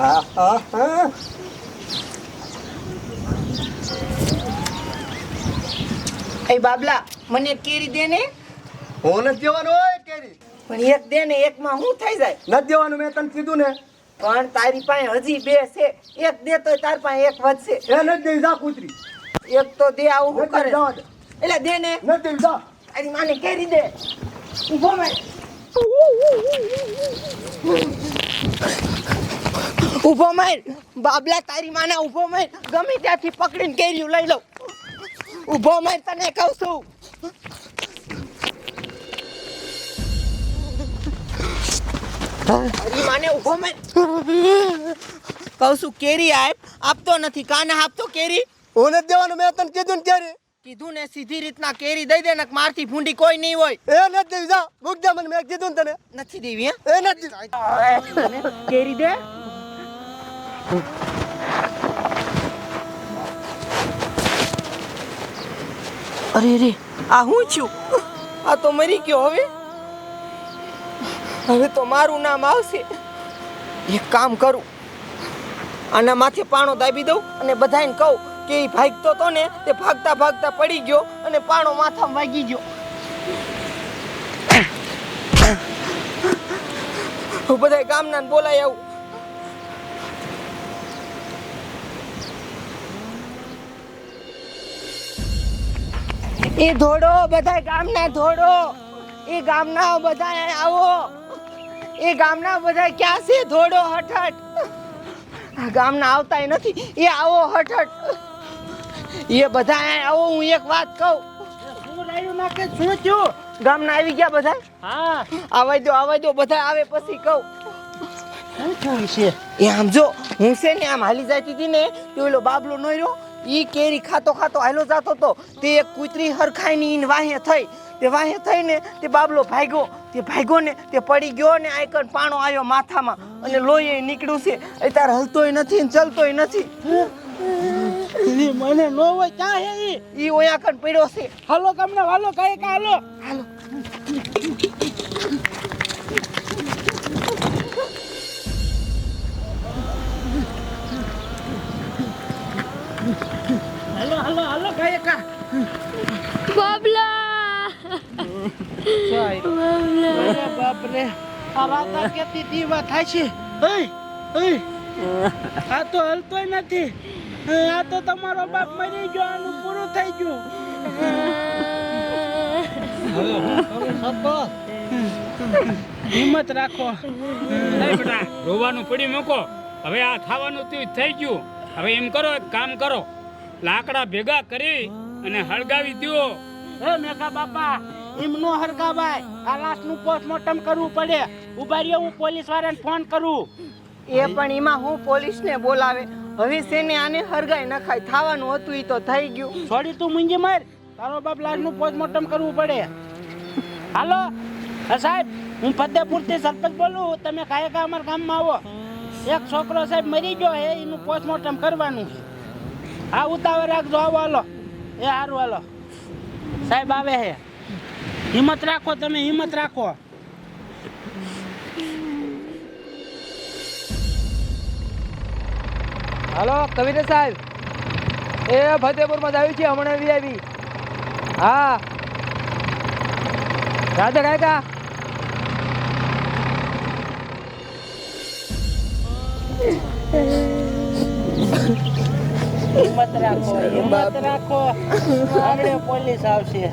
આહા. આહા. એ બાબલા મને કેરી દે ને. હું નથી દેવાનું હોય કેરી. પણ એક દે ને એકમાં શું થઈ જાય? નથી દેવાનું મેં તને કીધું ને. પણ તારી પાસે હજી બે છે. એક દે તો તાર પાસે એક વધશે. એ નથી દે જા કૂતરી. એક તો દે આવું હું કરે. એટલે દે ને. નથી જા. તારી માને કેરી દે. ઊભો મેં ઊભો માર બાબલા તારી માને ઊભો માર ગમે ત્યાંથી પકડીને કેરીયું લઈ લઉં. ઊભો માર તને કહું છું. તારી માને ઊભો માર કહું છું કેરી આપ. આપતો નથી. કાને આપતો કેરી? હું નથી દેવાનું. મેં તને કીધું ને કેરી. કીધું ને સીધી રીતના કેરી દઈ દે ને મારથી ભૂંડી કોઈ નહીં હોય. એ નથી દેવી. જા મૂક દે મને. મેં કીધું ને તને. નથી દેવી એ નથી કેરી દે? અરે અરે, આ હું છું? આ તો મરી ગયો હવે. હવે તો મારું નામ આવશે. એક કામ કરું. આના માથે પાણો દાબી દઉં અને બધાને કહું કે એ ભાગતો તો ને તે ભાગતા ભાગતા પડી ગયો અને પાણો માથામાં વાગી ગયો. હું બધા ગામના બોલાય આવું. એ ધોડો બધા ગામના ધોડો. એ ગામના બધા આવો. એ ગામના બધા ક્યાં છે ધોડો હઠટ આ ગામના આવતાય નથી. એ આવો હઠટ એ બધા આવો હું એક વાત કહું. શું થયું ગામના આવી ગયા બધા હા. આવાય દો આવાય દો બધા આવે પછી કહું. શું થયું છે? એ આમ જો હું છે ને આમ હાલી જતી હતી ને તો ઓલો બાબલો નોર્યો ઈ કેરી ખાતો ખાતો હાલો જાતો તો તે એક કૂતરી હરખાઈની ઈન વાહે થઈ. તે વાહે થઈ ને તે બાબલો ભાગ્યો. તે ભાગ્યો ને તે પડી ગયો ને આયકન પાણો આવ્યો માથામાં. અને લોહી નીકળ્યું છે. અત્યારે હલતોય નથી ને ચલતોય નથી. મને નો હોય ક્યાં હે ઈ? ઈ ઓયા કન પડ્યો છે. હાલો તમને હાલો કાંઈ કા હાલો. હાલો. હાલો હાલો હાલો કાંઈ કા બાબલા. અરે બાપ રે આ રાતા કેતી દીવા થાય છે. એય એય આ તો હલતો નથી. આ તો તમારો બાપ મરી ગયો આનું પૂરું થઈ ગયું. હિંમત રાખો. રોવાનું પડી મૂકો. હવે આ ખાવાનું થઈ ગયું. હવે એમ કરો એક કામ કરો. લાકડા ભેગા કરી અને હળગાવી દ્યો. હે મેઘા બાપા એમ નો હરગાવાય આ લાશનું પોસ્ટમોર્ટમ કરવું પડે. ઊભા રહ્યો હું પોલીસ વાળાને ફોન કરું. એ પણ એમાં હું પોલીસને બોલાવે. હવે સેને આને હરગાઈ નખાય? થવાનું હતું એ તો થઈ ગયું. છોડી તું મુંજી માર. તારો બાપ લાશનું પોસ્ટમોર્ટમ કરવું પડે. હાલો? સાહેબ હું ફતેપુરથી સરપંચ બોલું. તમે કાયકા કા અમારા ગામમાં આવો. એક છોકરો સાહેબ મરી ગયો હે, એનું પોસ્ટમોર્ટમ કરવાનું છે. આ ઉતાવળ રાખજો, આવો હાલો. એ સારું હાલો. સાહેબ આવે હે. હિંમત રાખો, તમે હિંમત રાખો. હાલો કવિતા સાહેબ. એ ફતેપુરમાં જ આવ્યું છે, હમણાં વી આવી. હા. રાધા કાકા. હિંમત રાખો હિંમત રાખો. આપણે પોલીસ આવશે.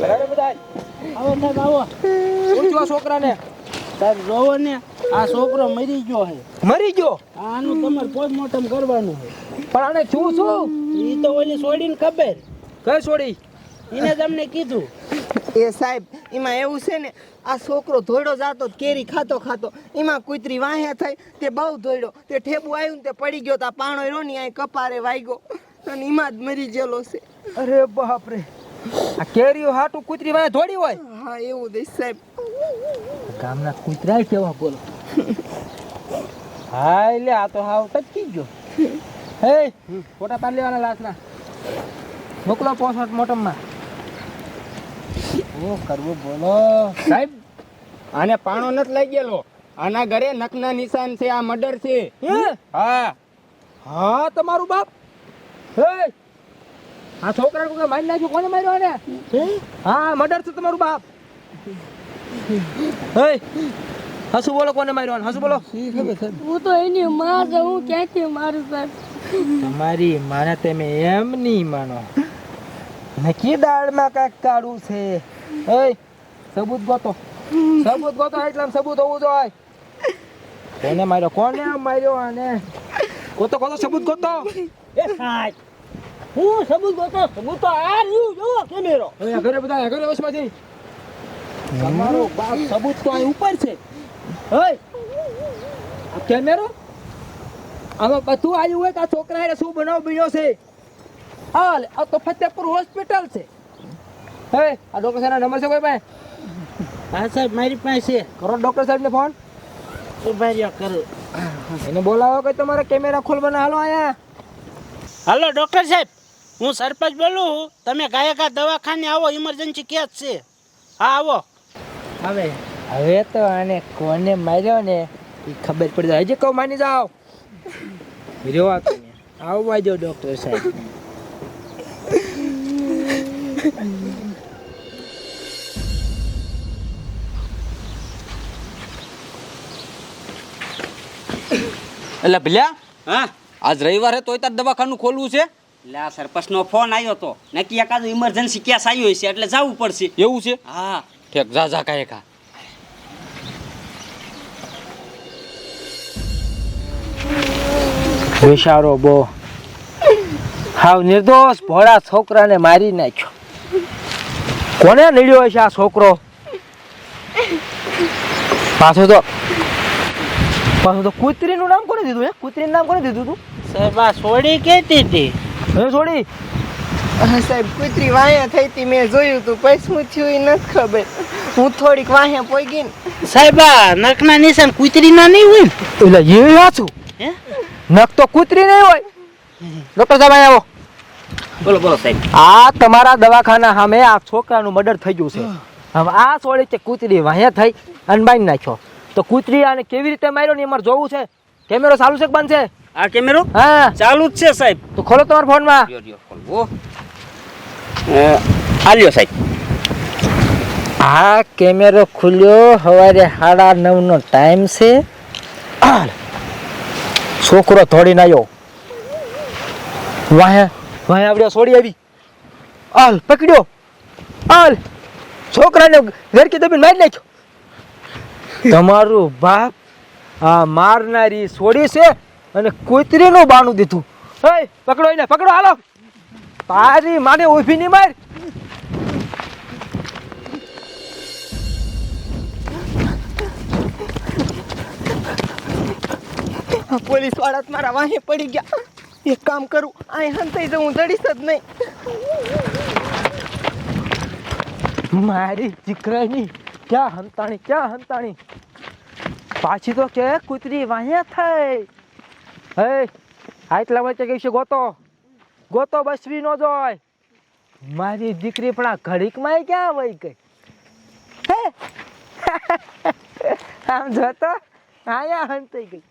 બરાબર બધા આવો સાહેબ આવો. પૂછો છોકરાને. સાહેબ જોવો ને આ છોકરો મરી ગયો છે. મરી ગયો? આનું તમારે પોસ્ટમોર્ટમ કરવાનું છે. પણ આને છું શું? એ તો ઓલી છોડીને ખબર. કઈ છોડી એને તમને કીધું. એ સાહેબ એમાં એવું છે ને આ છોકરો ધોયડો જાતો કેરી ખાતો ખાતો એમાં કૂતરી વાહે થઈ તે બહુ ધોયડો તે ઠેબુ આવ્યું ને તે પડી ગયો તા પાણો રહ્યો ને અહીં કપારે વાગ્યો અને એમાં જ મરી ગયેલો છે. અરે બાપ રે આ કેરીઓ હાટું કૂતરી વાહે ધોડી હોય? હા એવું દે સાહેબ. ગામના કૂતરા કેવા બોલો. હા એટલે આ તો હાવ ટચકી ગયો. હે ફોટા પાડી લેવાના લાસ્ટના મોકલો પોસઠ મોટમમાં કરવું બોલો? સાહેબ આને પાણો નથી લઈ ગયેલો. આના ઘરે નકના નિશાન છે આ મર્ડર છે. હા? હા. તમારું બાપ? હે? આ છોકરા કોઈ મારી નાખ્યું? કોને માર્યો આને? હા? મર્ડર છે તમારું બાપ. હે? હસુ બોલો કોને માર્યો આને? હસુ બોલો. હું તો એની માં છું હું ક્યાંથી મારું સાહેબ? તમારી માને તમે એમ નહીં માનો. નક્કી દાળમાં કાંઈક કાઢું છે. એ સબૂત ગોતો. સબૂત ગોતો એટલે સબૂત હોવું જોઈએ. કોને માર્યો? કોને માર્યો આને? ગોતો ગોતો, સબૂત ગોતો. એ સાહેબ હું સબૂત ગોતો? સબૂત તો આ રહ્યું, જુઓ, કેમેરો. હવે ઘરે બધા ઘરે વસમાંથી તમારો બાપ સબૂત તો અહીં ઉપર છે. આ કેમેરો? આમાં બધું આવ્યું હોય તો છોકરા હારે શું બનાવ બન્યો છે? હાલ આ તો ફતેપુર હોસ્પિટલ છે. હે આ ડોક્ટર સાહેબના નંબર છે કોઈ પાસે? હા સાહેબ મારી પાસે કરો ડોક્ટર સાહેબને ફોન ઊભા રહ્યો કરું. એને બોલાવો કે તમારે કેમેરા ખોલવાના. હાલો આયા હાલો ડોક્ટર સાહેબ હું સરપંચ બોલું છું. તમે ગાયકા દવાખાને આવો ઇમરજન્સી કેસ છે? હા આવો. હવે હવે તો આને કોને માર્યો ને એ ખબર પડી જાય. હજી કહું માની જાઓ. રહ્યો આવવા જો ડોક્ટર સાહેબ. એટલે ભલ્યા હા? આજ રવિવારે તોય તાર દવાખાનું ખોલવું છે? એટલે આ સરપંચનો ફોન આવ્યો તો. નક્કી એકાદ ઇમરજન્સી કેસ આવ્યો છે એટલે જવું પડશે. એવું છે? હા. ઠેક જા જા કાંઈ કા વિચારો બો. હાવ નિર્દોષ ભોળા છોકરાને મારી નાખ્યો. કોને નડ્યો હશે આ છોકરો? પાછો તો પાછો તો કુતરીનું નામ કોને દીધું હે? કૂતરીનું નામ કોને દીધું તું? સાહેબ આ સોડી કેતી હતી હે છોડી સાહેબ કુતરી વાહે થઈ હતી મેં જોયું તું પછી શું થયું એ નથી ખબર. હું થોડીક વાહે પોઈ ગઈ ને. સાહેબ આ નખના નિશાન કુતરીના નહીં હોય એટલે એ વાંચું હે? નખ તો કુતરી નહીં હોય. ડોક્ટર સાહેબ આવો. બોલો બોલો સાહેબ. આ તમારા દવાખાના સામે આ છોકરાનું મર્ડર થઈ ગયું છે. હવે આ સોળી કે કૂતરી વાહ્યા થઈ અને બાંધી નાખ્યો. તો કૂતરી આને કેવી રીતે માર્યો ને એ મારે જોવું છે? કેમેરો ચાલુ છે કે બંધ છે? આ કેમેરો? હા. ચાલુ જ છે સાહેબ. તો ખોલો તમારા ફોનમાં. લ્યો, લ્યો, ખોલવો. અ, આ લ્યો સાહેબ. આ કેમેરો ખુલ્યો સવારે સાડા નવ નો ટાઈમ છે. છોકરો ધોડીને આવ્યો વાહે વાહે આપણે છોડી આવી. હાલ પકડ્યો હાલ છોકરાને ઘરકી દબીને મારી નાખ્યો. તમારું બાપ આ મારનારી છોડી છે અને કુતરીનું બાણું દીધું. હે, પકડો એને, પકડો, હાલો. તારી માને ઊભી નહીં માર. પોલીસવાળા મારા વાહે પડી ગયા. એક કામ કરું અહીં હંતાઈ જવું જડીશ જ નહીં. મારી દીકરાની ક્યાં હંતાણી ક્યાં હંતાણી? પાછી તો કે કૂતરી વાહ્યા થઈ હે આટલા વચ્ચે કહીશું ગોતો ગોતો બસવી નો જોય. મારી દીકરી પણ આ ઘડીકમાં ક્યાં વહી ગઈ? હે? આમ જોતો, આયા હંતાઈ ગઈ.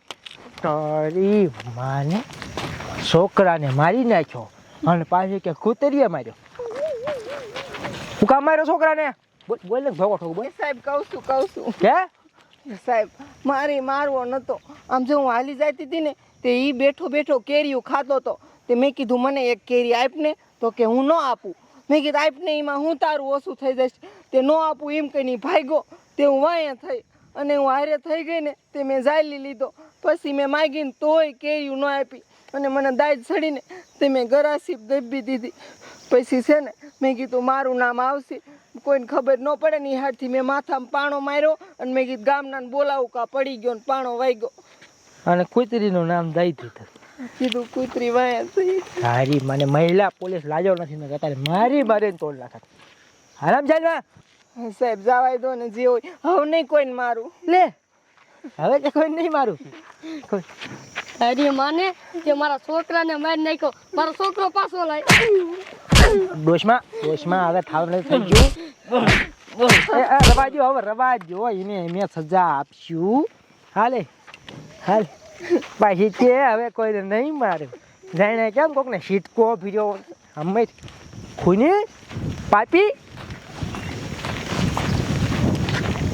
તારી માને છોકરાને મારી નાખ્યો. અને પાછી કે કૂતરીએ માર્યો. હું કામ માર્યો છોકરાને? બોલ ને ભગો ઠોક બોલ. સાહેબ કહું છું કહું છું. કે સાહેબ મારે મારવો નતો. આમ જો હું હાલી જતી હતી ને તે એ બેઠો બેઠો કેરીયું ખાતો હતો. તે મેં કીધું મને એક કેરી આપ ને તો કે હું ન આપું. મેં કીધું આપ ને એમાં હું તારું ઓછું થઈ જશે તે ન આપું એમ કહીને ભાગ્યો. તે હું વાયા થઈ અને હું હારે થઈ ગઈ ને તે મેં ઝાલી લીધો. પછી મેં માગીને તોય કેરીયું ન આપી. અને મને દાજ ચડીને તે મેં ગરાસી દબી દીધી. પછી છે ને મેં કીધું મારું નામ આવશે. કોઈને ખબર ન પડે ને હારથી હાથથી મેં માથામાં પાણો માર્યો અને મેં કીધું ગામનાને બોલાવું કા પડી ગયો ને પાણો વાગ્યો. અને કુતરીનું નામ દઈ દીધું કીધું કુતરી વાયા થઈ. તારી મને મહિલા પોલીસ લાજો નથી ને અત્યારે મારી મારે તોડ નાખત આરામ ચાલ સાહેબ જવાય દો ને જે હોય. હવે નહીં કોઈને મારું. લે હવે કે કોઈ નહીં મારું. કોઈ તારી માને કે મારા છોકરાને મારી નાખ્યો. મારો છોકરો પાછો લાય. ડોશમાં ડોશમાં હવે થાવ નહીં થઈ ગયું. રવાજો, હવે રવાજો એને મેં સજા આપશું. હાલે, હાલ. પાછી તે હવે કોઈને નહીં મારે જાણે કેમ કોકને સીટકો ફીર્યો અમે ખૂની પાપી